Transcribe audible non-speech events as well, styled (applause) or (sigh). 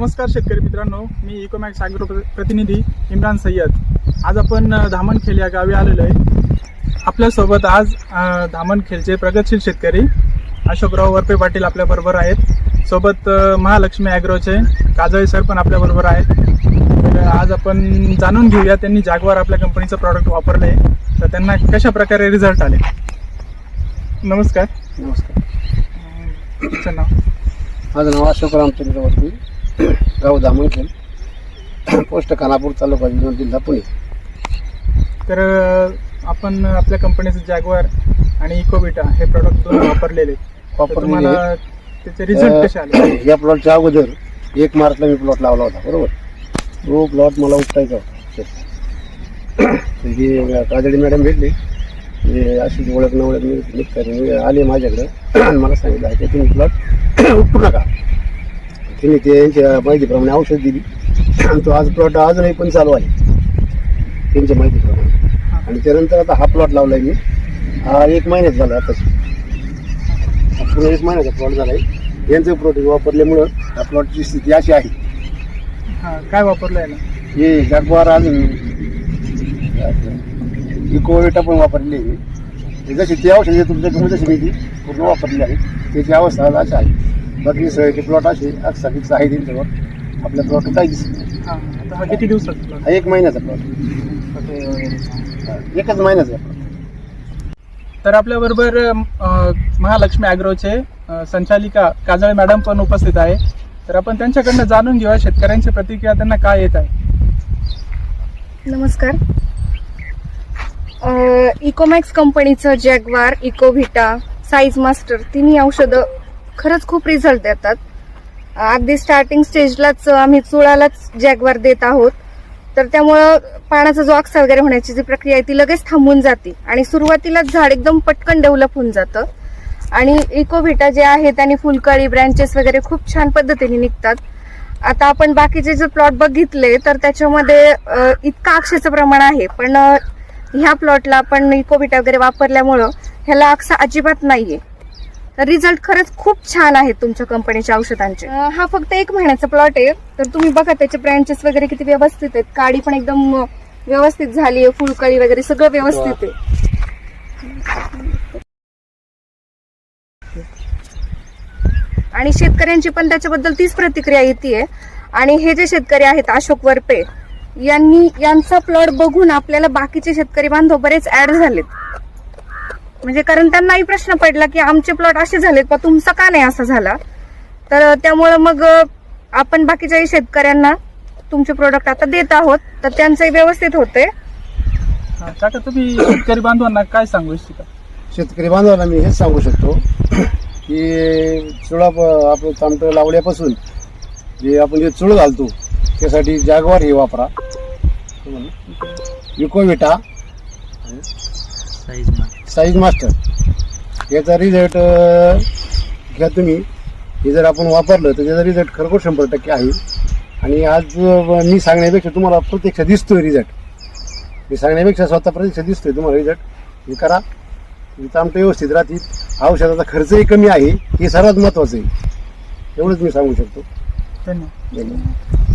नमस्कार शेतकरी मित्रांनो मी इकोमॅक्स प्र- प्रतिनिधी इम्रान सय्यद. आज आपण धामणखेल या गावी आलेलो आहे. आपल्यासोबत आज धामणखेलचे प्रगतशील शेतकरी अशोकराव वरपे पाटील आपल्याबरोबर आहेत. सोबत महालक्ष्मी ॲग्रोचे काजळे सर पण आपल्याबरोबर आहेत. तर आज आपण जाणून घेऊया त्यांनी जागवार आपल्या कंपनीचं प्रॉडक्ट वापरलं आहे तर त्यांना कशा प्रकारे रिझल्ट आले? नमस्कार. नमस्कार. तुमचं नाव? माझं नाव अशोक रामचंद्र वरती गाव दामणखेल पोस्ट खानापूर तालुका जिल्हा जिल्हा पुणे. तर आपण आपल्या कंपनीचं जॅगवार आणि इकोविटा हे प्रॉडक्ट (coughs) वापरलेले. वापरलेले. त्याचे रिझल्ट कसे आले? या प्लॉटच्या अगोदर एक मार्चला मी प्लॉट लावला होता बरोबर? तो प्लॉट मला उपटायचा होता. ही काजळी मॅडम भेटली. ते अशीच ओळख न ओळख मी आले माझ्याकडे. आणि (coughs) मला सांगितलं आहे की तुम्ही प्लॉट (coughs) उपटू नका. तिने ते यांच्या माहितीप्रमाणे औषध दिली. आणि तो आज प्लॉट अजूनही पण चालू आहे. त्यांच्या माहितीप्रमाणे. आणि त्यानंतर आता हा प्लॉट लावलाय मी. हा एक महिन्यात झाला आताच पूर्ण एक महिन्याचा प्लॉट झालाय. यांचं प्रोटीन वापरल्यामुळं या प्लॉटची स्थिती अशी आहे. हा काय वापरलं आहे ना हे जागवार अजून इकोवेटा पण वापरलेली आहे. जशी ती औषध आहे तुमच्या जशी मी ती पूर्ण वापरली आहे त्याची अवस्था आज अशी आहे. बाकी सगळ्याचे प्लॉट असे अक्षाफिक्स आहे त्यांच्यावर आपल्या प्लॉट काही दिसत नाही. हा आता हा किती दिवसात? हा एक महिन्याचा प्लॉट एकच महिन्याचा plot. तर आपल्याबरोबर अ, महालक्ष्मी ॲग्रोचे अ, संचालिका काजळे मॅडम पण उपस्थित आहे तर आपण त्यांच्याकडनं जाणून घेऊया शेतकऱ्यांची प्रतिक्रिया त्यांना काय येत आहे नमस्कार इकोमॅक्स कंपनीचं जॅगवार इकोव्हिटा साईज मास्टर तिन्ही औषधं खरंच खूप रिझल्ट देतात. अगदी स्टार्टिंग स्टेजलाच आम्ही चुळालाच जॅगवार देत आहोत. तर त्यामुळं पाण्याचा जो अक्सा वगैरे होण्याची जी प्रक्रिया आहे ती लगेच थांबून जाते. आणि सुरुवातीलाच झाड एकदम पटकन डेव्हलप होऊन जातं. आणि इकोव्हिटा जे आहे त्याने फुलकळी ब्रँचेस वगैरे खूप छान पद्धतीने निघतात. आता आपण बाकीचे जे प्लॉट बघितले तर त्याच्यामध्ये इतका अक्षाचं प्रमाण आहे. पण ह्या प्लॉटला आपण इकोविटा वगैरे वापरल्यामुळं ह्याला अक्सा अजिबात नाहीये. तर रिझल्ट खरंच खूप छान आहेत तुमच्या कंपनीच्या औषधांचे. हा फक्त एक महिन्याचा प्लॉट आहे. तर तुम्ही बघा त्याचे ब्रँचेस वगैरे किती व्यवस्थित आहेत. काडी पण एकदम व्यवस्थित झाली आहे. फुलकळी वगैरे सगळं व्यवस्थित आहे. आणि शेतकऱ्यांची पण त्याच्याबद्दल तीच प्रतिक्रिया येते आणि हे जे शेतकरी आहेत अशोक वरपे यांनी यांचा प्लॉट बघून आपल्याला बाकीचे शेतकरी बांधव बरेच ऍड झालेत. म्हणजे कारण त्यांनाही प्रश्न पडला की आमचे प्लॉट असे झालेत पण तुमचा का नाही असा झाला? तर त्यामुळं मग आपण बाकीच्याही शेतकऱ्यांना तुमचे प्रोडक्ट आता देत आहोत तर त्यांचंही व्यवस्थित होते हा, काका तुम्ही शेतकरी बांधवांना काय सांगू इच्छिता? शेतकरी बांधवांना मी हेच सांगू शकतो की चुळा प- आपलं तामटं लावल्यापासून जे आपण जे चुळ घालतो त्यासाठी जागवार हे वापरा. इकोविटा साईज मास्टर याचा रिझल्ट घ्या तुम्ही. हे जर आपण वापरलं तर त्याचा रिझल्ट खरोखर शंभर टक्के आहे. आणि आज मी सांगण्यापेक्षा तुम्हाला प्रत्यक्ष दिसतोय रिझल्ट मी सांगण्यापेक्षा स्वतः प्रत्यक्ष दिसतोय तुम्हाला रिझल्ट हे करा. आमचं व्यवस्थित राहतील. औषधाचा खर्चही कमी आहे. हे सर्वात महत्वाचं आहे. एवढंच मी सांगू शकतो. धन्यवाद. धन्यवाद.